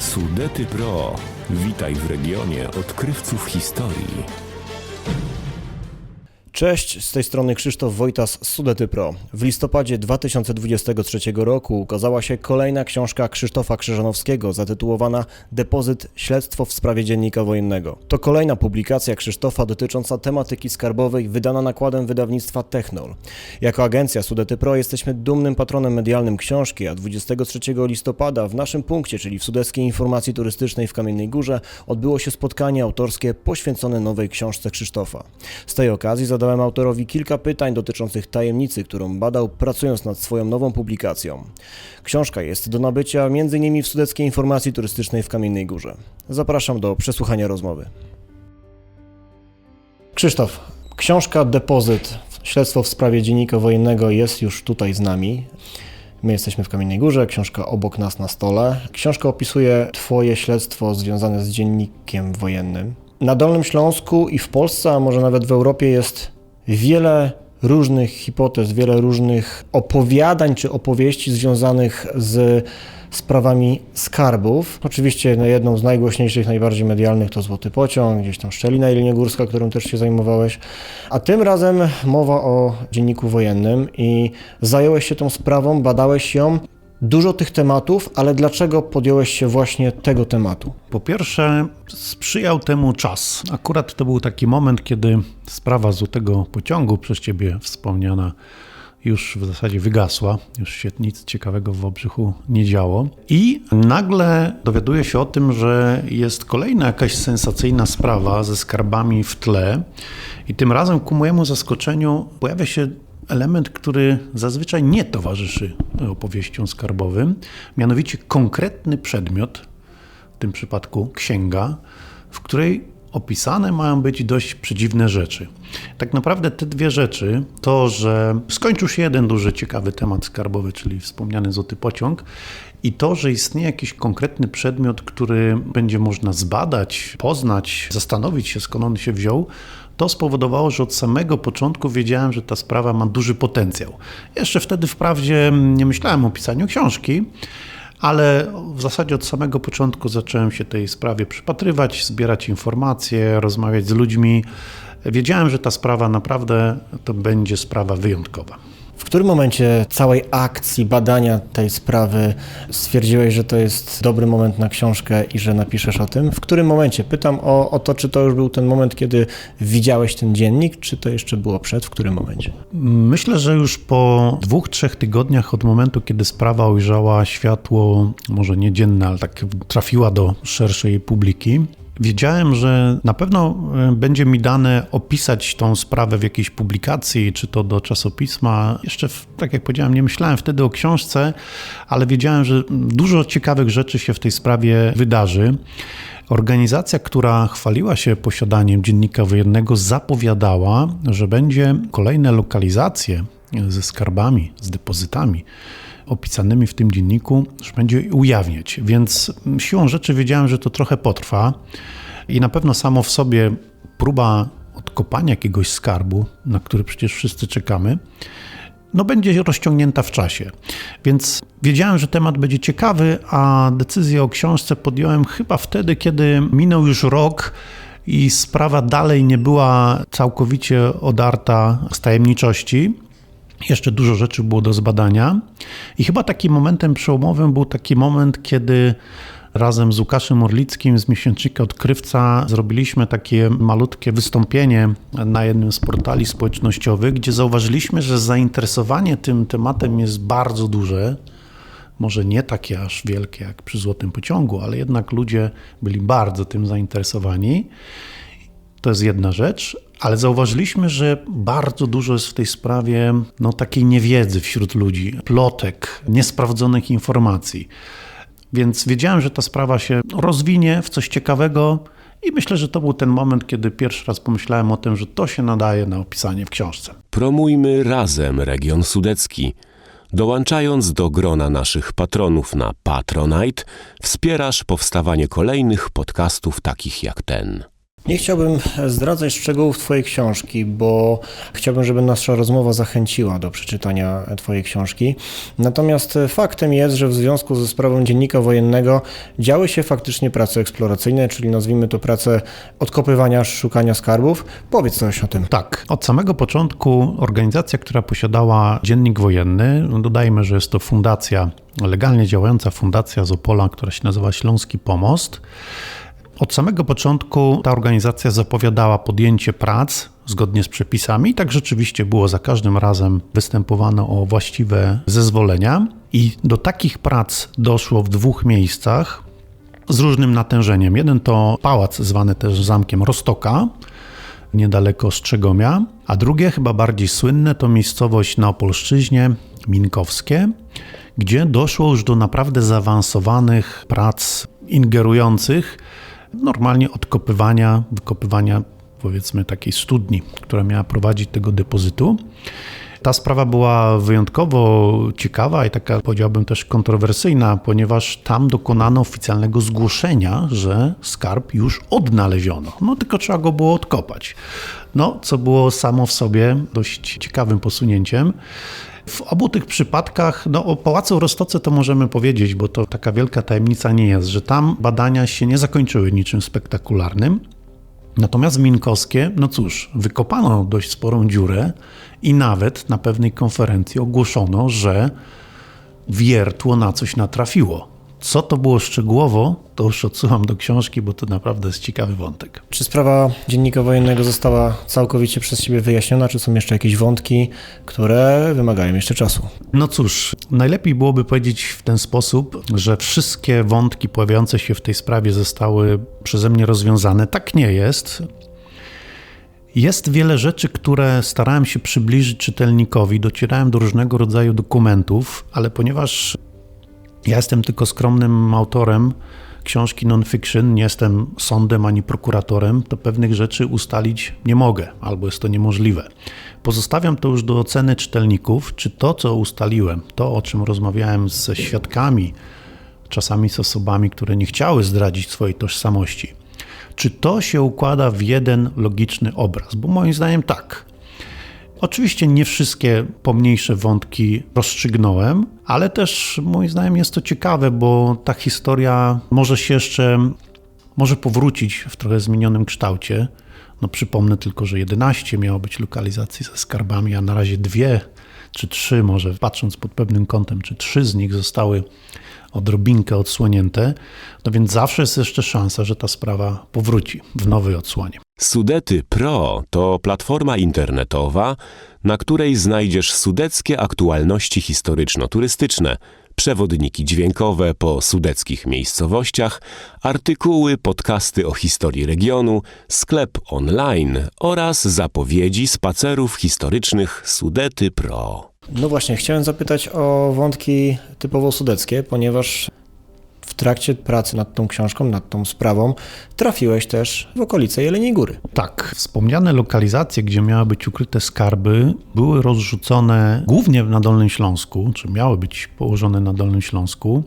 Sudety Pro. Witaj w regionie odkrywców historii. Cześć, z tej strony Krzysztof Wojtas z Sudety Pro. W listopadzie 2023 roku ukazała się kolejna książka Krzysztofa Krzyżanowskiego zatytułowana Depozyt Śledztwo w sprawie dziennika wojennego. To kolejna publikacja Krzysztofa dotycząca tematyki skarbowej wydana nakładem wydawnictwa Technol. Jako agencja Sudety Pro jesteśmy dumnym patronem medialnym książki, a 23 listopada w naszym punkcie, czyli w Sudeckiej Informacji Turystycznej w Kamiennej Górze, odbyło się spotkanie autorskie poświęcone nowej książce Krzysztofa. Z tej okazji zadałem autorowi kilka pytań dotyczących tajemnicy, którą badał pracując nad swoją nową publikacją. Książka jest do nabycia m.in. w Sudeckiej Informacji Turystycznej w Kamiennej Górze. Zapraszam do przesłuchania rozmowy. Krzysztof, książka Depozyt, śledztwo w sprawie dziennika wojennego jest już tutaj z nami. My jesteśmy w Kamiennej Górze, książka obok nas na stole. Książka opisuje Twoje śledztwo związane z dziennikiem wojennym. Na Dolnym Śląsku i w Polsce, a może nawet w Europie jest wiele różnych hipotez, wiele różnych opowiadań czy opowieści związanych z sprawami skarbów. Oczywiście jedną z najgłośniejszych, najbardziej medialnych to Złoty Pociąg, gdzieś tam Szczelina Jeleniogórska, którą też się zajmowałeś. A tym razem mowa o dzienniku wojennym i zająłeś się tą sprawą, badałeś ją. Dużo tych tematów, ale dlaczego podjąłeś się właśnie tego tematu? Po pierwsze, sprzyjał temu czas. Akurat to był taki moment, kiedy sprawa złotego pociągu przez ciebie wspomniana już w zasadzie wygasła, już się nic ciekawego w Wałbrzychu nie działo. I nagle dowiaduję się o tym, że jest kolejna jakaś sensacyjna sprawa ze skarbami w tle. I tym razem ku mojemu zaskoczeniu pojawia się element, który zazwyczaj nie towarzyszy opowieściom skarbowym, mianowicie konkretny przedmiot, w tym przypadku księga, w której opisane mają być dość przedziwne rzeczy. Tak naprawdę te dwie rzeczy, to, że skończył się jeden duży, ciekawy temat skarbowy, czyli wspomniany złoty pociąg, i to, że istnieje jakiś konkretny przedmiot, który będzie można zbadać, poznać, zastanowić się, skąd on się wziął, to spowodowało, że od samego początku wiedziałem, że ta sprawa ma duży potencjał. Jeszcze wtedy wprawdzie nie myślałem o pisaniu książki, ale w zasadzie od samego początku zacząłem się tej sprawie przypatrywać, zbierać informacje, rozmawiać z ludźmi. Wiedziałem, że ta sprawa naprawdę to będzie sprawa wyjątkowa. W którym momencie całej akcji badania tej sprawy stwierdziłeś, że to jest dobry moment na książkę i że napiszesz o tym? W którym momencie? Pytam o, o to, czy to już był ten moment, kiedy widziałeś ten dziennik, czy to jeszcze było przed? W którym momencie? Myślę, że już po dwóch, trzech tygodniach od momentu, kiedy sprawa ujrzała światło, może nie dzienne, ale tak trafiła do szerszej publiki, Wiedziałem, że na pewno e, będzie mi dane opisać tą sprawę w jakiejś publikacji, czy to do czasopisma. Jeszcze, tak jak powiedziałem, nie myślałem wtedy o książce, ale wiedziałem, że dużo ciekawych rzeczy się w tej sprawie wydarzy. Organizacja, która chwaliła się posiadaniem dziennika wojennego, zapowiadała, że będzie kolejne lokalizacje ze skarbami, z depozytami opisanymi w tym dzienniku, że będzie ujawniać. Więc siłą rzeczy wiedziałem, że to trochę potrwa i na pewno samo w sobie próba odkopania jakiegoś skarbu, na który przecież wszyscy czekamy, no będzie rozciągnięta w czasie. Więc wiedziałem, że temat będzie ciekawy, a decyzję o książce podjąłem chyba wtedy, kiedy minął już rok i sprawa dalej nie była całkowicie odarta z tajemniczości. Jeszcze dużo rzeczy było do zbadania. I chyba takim momentem przełomowym był taki moment, kiedy razem z Łukaszem Orlickim z miesięcznika Odkrywca zrobiliśmy takie malutkie wystąpienie na jednym z portali społecznościowych, gdzie zauważyliśmy, że zainteresowanie tym tematem jest bardzo duże. Może nie takie aż wielkie jak przy Złotym Pociągu, ale jednak ludzie byli bardzo tym zainteresowani. To jest jedna rzecz, ale zauważyliśmy, że bardzo dużo jest w tej sprawie no, takiej niewiedzy wśród ludzi, plotek, niesprawdzonych informacji. Więc wiedziałem, że ta sprawa się rozwinie w coś ciekawego. I myślę, że to był ten moment, kiedy pierwszy raz pomyślałem o tym, że to się nadaje na opisanie w książce. Promujmy razem region sudecki. Dołączając do grona naszych patronów na Patronite, wspierasz powstawanie kolejnych podcastów takich jak ten. Nie chciałbym zdradzać szczegółów Twojej książki, bo chciałbym, żeby nasza rozmowa zachęciła do przeczytania Twojej książki. Natomiast faktem jest, że w związku ze sprawą dziennika wojennego działy się faktycznie prace eksploracyjne, czyli nazwijmy to prace odkopywania, szukania skarbów. Powiedz coś o tym. Tak, od samego początku organizacja, która posiadała dziennik wojenny, no dodajmy, że jest to fundacja, legalnie działająca fundacja z Opola, która się nazywa Śląski Pomost. Od samego początku ta organizacja zapowiadała podjęcie prac zgodnie z przepisami tak rzeczywiście było za każdym razem występowano o właściwe zezwolenia i do takich prac doszło w dwóch miejscach z różnym natężeniem. Jeden to pałac zwany też zamkiem Rostoka, niedaleko Strzegomia, a drugie, chyba bardziej słynne, to miejscowość na Opolszczyźnie, Minkowskie, gdzie doszło już do naprawdę zaawansowanych prac ingerujących, normalnie odkopywania, wykopywania powiedzmy takiej studni, która miała prowadzić tego depozytu. Ta sprawa była wyjątkowo ciekawa i taka, powiedziałbym, też kontrowersyjna, ponieważ tam dokonano oficjalnego zgłoszenia, że skarb już odnaleziono. No tylko trzeba go było odkopać. No, co było samo w sobie dość ciekawym posunięciem. W obu tych przypadkach, no o Pałacu Rostoce to możemy powiedzieć, bo to taka wielka tajemnica nie jest, że tam badania się nie zakończyły niczym spektakularnym. Natomiast Minkowskie, no cóż, wykopano dość sporą dziurę i nawet na pewnej konferencji ogłoszono, że wiertło na coś natrafiło. Co to było szczegółowo, to już odsyłam do książki, bo to naprawdę jest ciekawy wątek. Czy sprawa dziennika wojennego została całkowicie przez Ciebie wyjaśniona, czy są jeszcze jakieś wątki, które wymagają jeszcze czasu? No cóż, najlepiej byłoby powiedzieć w ten sposób, że wszystkie wątki pojawiające się w tej sprawie zostały przeze mnie rozwiązane. Tak nie jest. Jest wiele rzeczy, które starałem się przybliżyć czytelnikowi, docierałem do różnego rodzaju dokumentów, ale ponieważ ja jestem tylko skromnym autorem książki non-fiction, nie jestem sądem ani prokuratorem, to pewnych rzeczy ustalić nie mogę, albo jest to niemożliwe. Pozostawiam to już do oceny czytelników, czy to, co ustaliłem, to, o czym rozmawiałem ze świadkami, czasami z osobami, które nie chciały zdradzić swojej tożsamości, czy to się układa w jeden logiczny obraz? Bo moim zdaniem tak. Oczywiście nie wszystkie pomniejsze wątki rozstrzygnąłem, ale też moim zdaniem jest to ciekawe, bo ta historia może się jeszcze, może powrócić w trochę zmienionym kształcie. No przypomnę tylko, że 11 miało być lokalizacji ze skarbami, a na razie dwie czy trzy, może patrząc pod pewnym kątem, czy trzy z nich zostały odrobinkę odsłonięte, no więc zawsze jest jeszcze szansa, że ta sprawa powróci w nowej odsłonie. Sudety Pro to platforma internetowa, na której znajdziesz sudeckie aktualności historyczno-turystyczne, przewodniki dźwiękowe po sudeckich miejscowościach, artykuły, podcasty o historii regionu, sklep online oraz zapowiedzi spacerów historycznych Sudety Pro. No właśnie, chciałem zapytać o wątki typowo sudeckie, ponieważ w trakcie pracy nad tą książką, nad tą sprawą, trafiłeś też w okolice Jeleniej Góry. Tak, wspomniane lokalizacje, gdzie miały być ukryte skarby, były rozrzucone głównie na Dolnym Śląsku, czy miały być położone na Dolnym Śląsku.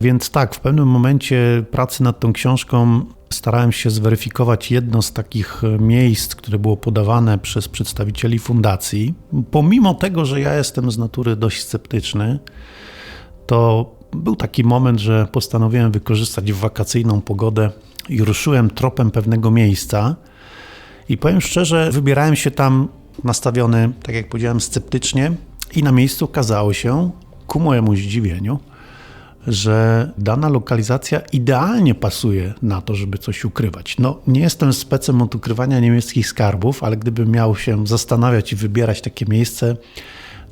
Więc tak, w pewnym momencie pracy nad tą książką starałem się zweryfikować jedno z takich miejsc, które było podawane przez przedstawicieli fundacji. Pomimo tego, że ja jestem z natury dość sceptyczny, to był taki moment, że postanowiłem wykorzystać wakacyjną pogodę i ruszyłem tropem pewnego miejsca. I powiem szczerze, wybierałem się tam nastawiony, tak jak powiedziałem, sceptycznie, i na miejscu okazało się, ku mojemu zdziwieniu, że dana lokalizacja idealnie pasuje na to, żeby coś ukrywać. No, nie jestem specem od ukrywania niemieckich skarbów, ale gdybym miał się zastanawiać i wybierać takie miejsce,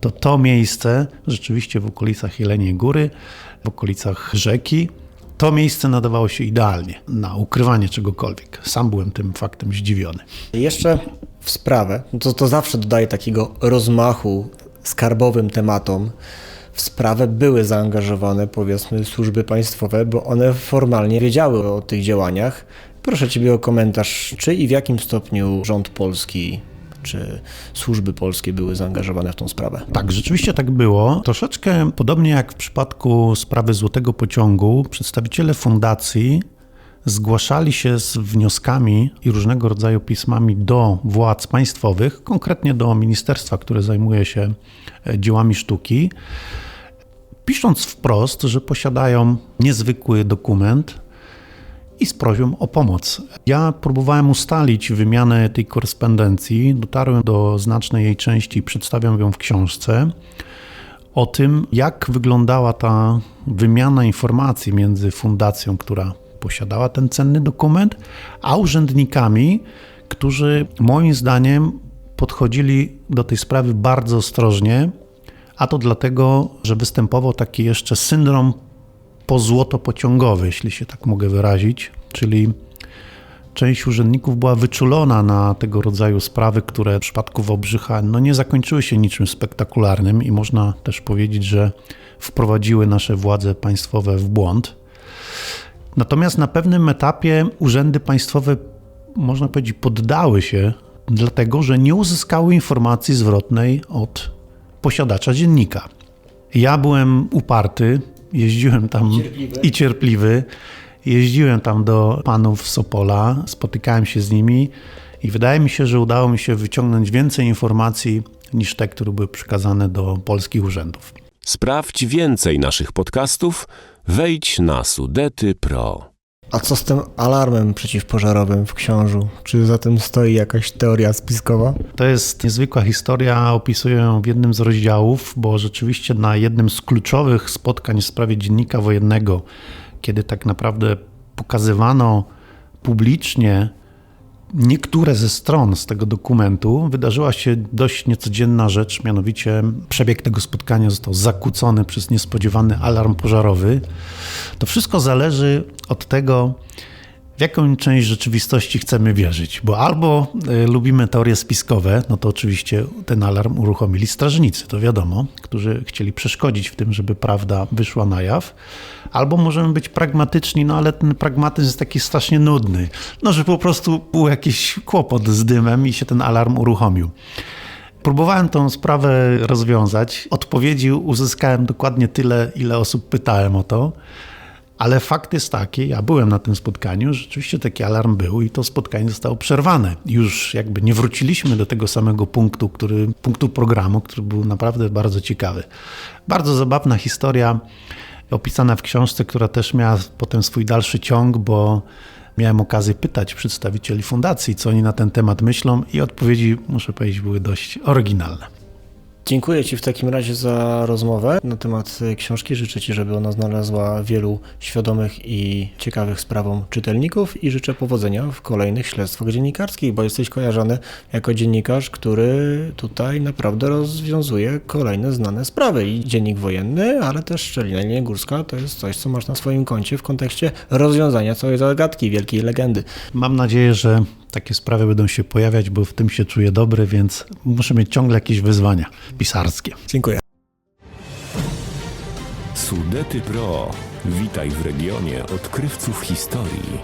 to to miejsce, rzeczywiście w okolicach Jeleniej Góry, w okolicach rzeki, to miejsce nadawało się idealnie na ukrywanie czegokolwiek. Sam byłem tym faktem zdziwiony. Jeszcze w sprawę, to, to zawsze dodaje takiego rozmachu skarbowym tematom. W sprawę były zaangażowane, powiedzmy, służby państwowe, bo one formalnie wiedziały o tych działaniach. Proszę Ciebie o komentarz, czy i w jakim stopniu rząd polski czy służby polskie były zaangażowane w tą sprawę. Tak, rzeczywiście tak było. Troszeczkę podobnie jak w przypadku sprawy Złotego Pociągu, przedstawiciele fundacji zgłaszali się z wnioskami i różnego rodzaju pismami do władz państwowych, konkretnie do ministerstwa, które zajmuje się e, dziełami sztuki, pisząc wprost, że posiadają niezwykły dokument i z prośbą o pomoc. Ja próbowałem ustalić wymianę tej korespondencji, dotarłem do znacznej jej części i przedstawiam ją w książce o tym, jak wyglądała ta wymiana informacji między fundacją, która posiadała ten cenny dokument, a urzędnikami, którzy moim zdaniem podchodzili do tej sprawy bardzo ostrożnie, a to dlatego, że występował taki jeszcze syndrom pozłotopociągowy, jeśli się tak mogę wyrazić, czyli część urzędników była wyczulona na tego rodzaju sprawy, które w przypadku Wałbrzycha no nie zakończyły się niczym spektakularnym i można też powiedzieć, że wprowadziły nasze władze państwowe w błąd. Natomiast na pewnym etapie urzędy państwowe, można powiedzieć, poddały się, dlatego że nie uzyskały informacji zwrotnej od posiadacza dziennika. Ja byłem uparty, jeździłem tam Cierpliwy. i cierpliwy. Jeździłem tam do panów z Sopola, spotykałem się z nimi i wydaje mi się, że udało mi się wyciągnąć więcej informacji niż te, które były przekazane do polskich urzędów. Sprawdź więcej naszych podcastów, wejdź na Sudety Pro. A co z tym alarmem przeciwpożarowym w książu? Czy za tym stoi jakaś teoria spiskowa? To jest niezwykła historia, opisuję ją w jednym z rozdziałów, bo rzeczywiście na jednym z kluczowych spotkań w sprawie dziennika wojennego, kiedy tak naprawdę pokazywano publicznie niektóre ze stron z tego dokumentu, wydarzyła się dość niecodzienna rzecz, mianowicie przebieg tego spotkania został zakłócony przez niespodziewany alarm pożarowy. To wszystko zależy od tego, w jaką część rzeczywistości chcemy wierzyć, bo albo y, lubimy teorie spiskowe, no to oczywiście ten alarm uruchomili strażnicy, to wiadomo, którzy chcieli przeszkodzić w tym, żeby prawda wyszła na jaw, albo możemy być pragmatyczni, no ale ten pragmatyzm jest taki strasznie nudny, no że po prostu był jakiś kłopot z dymem i się ten alarm uruchomił. Próbowałem tą sprawę rozwiązać. Odpowiedzi uzyskałem dokładnie tyle, ile osób pytałem o to. Ale fakt jest taki, ja byłem na tym spotkaniu, rzeczywiście taki alarm był i to spotkanie zostało przerwane. Już jakby nie wróciliśmy do tego samego punktu, który, punktu programu, który był naprawdę bardzo ciekawy. Bardzo zabawna historia opisana w książce, która też miała potem swój dalszy ciąg, bo miałem okazję pytać przedstawicieli fundacji, co oni na ten temat myślą i odpowiedzi, muszę powiedzieć, były dość oryginalne. Dziękuję Ci w takim razie za rozmowę na temat książki. Życzę Ci, żeby ona znalazła wielu świadomych i ciekawych sprawom czytelników i życzę powodzenia w kolejnych śledztwach dziennikarskich, bo jesteś kojarzony jako dziennikarz, który tutaj naprawdę rozwiązuje kolejne znane sprawy. I dziennik wojenny, ale też Szczelina Górska to jest coś, co masz na swoim koncie w kontekście rozwiązania całej zagadki, wielkiej legendy. Mam nadzieję, że takie sprawy będą się pojawiać, bo w tym się czuję dobry, więc muszę mieć ciągle jakieś wyzwania pisarskie. Dziękuję. Sudety Pro. Witaj w regionie odkrywców historii.